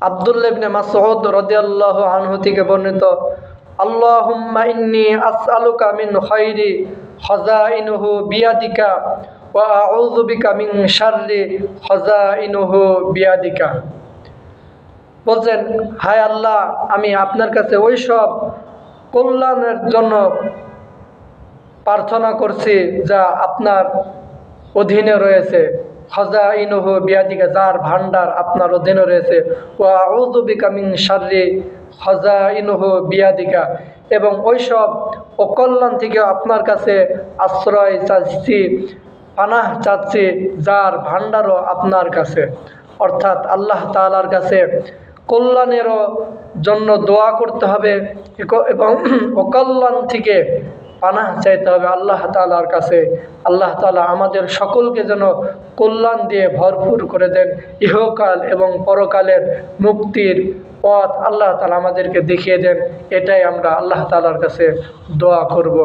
আবদুল্লাহ ইবনে মাসউদ রাদিয়াল্লাহু আনহু থেকে বর্ণিত বলছেন, হায় আল্লাহ, আমি আপনার কাছে ওই সব কল্যাণের জন্য প্রার্থনা করছি যা আপনার অধীনে রয়েছে। খাজা ইনুহু বিয়াদিকা যার ভান্ডার আপনার অধীনে রয়েছে। ও আউদু বিকামিং সার্রি খাজা ইনুহু বিয়াদিকা এবং ওইসব অকল্যাণ থেকে আপনার কাছে আশ্রয় চাচ্ছি, পানাহ চাচ্ছি, যার ভান্ডারও আপনার কাছে। অর্থাৎ আল্লাহ তালার কাছে কল্যাণেরও জন্য দোয়া করতে হবে। এবং অকল্যাণ থেকে পানাহ চাইতে হবে আল্লাহ তালার কাছে। আল্লাহ তালা আমাদের সকলকে যেন কল্যাণ দিয়ে ভরপুর করে দেন। ইহকাল এবং পরকালের মুক্তির পথ আল্লাহ তালা আমাদেরকে দেখিয়ে দেন। এটাই আমরা আল্লাহ তালার কাছে দোয়া করব।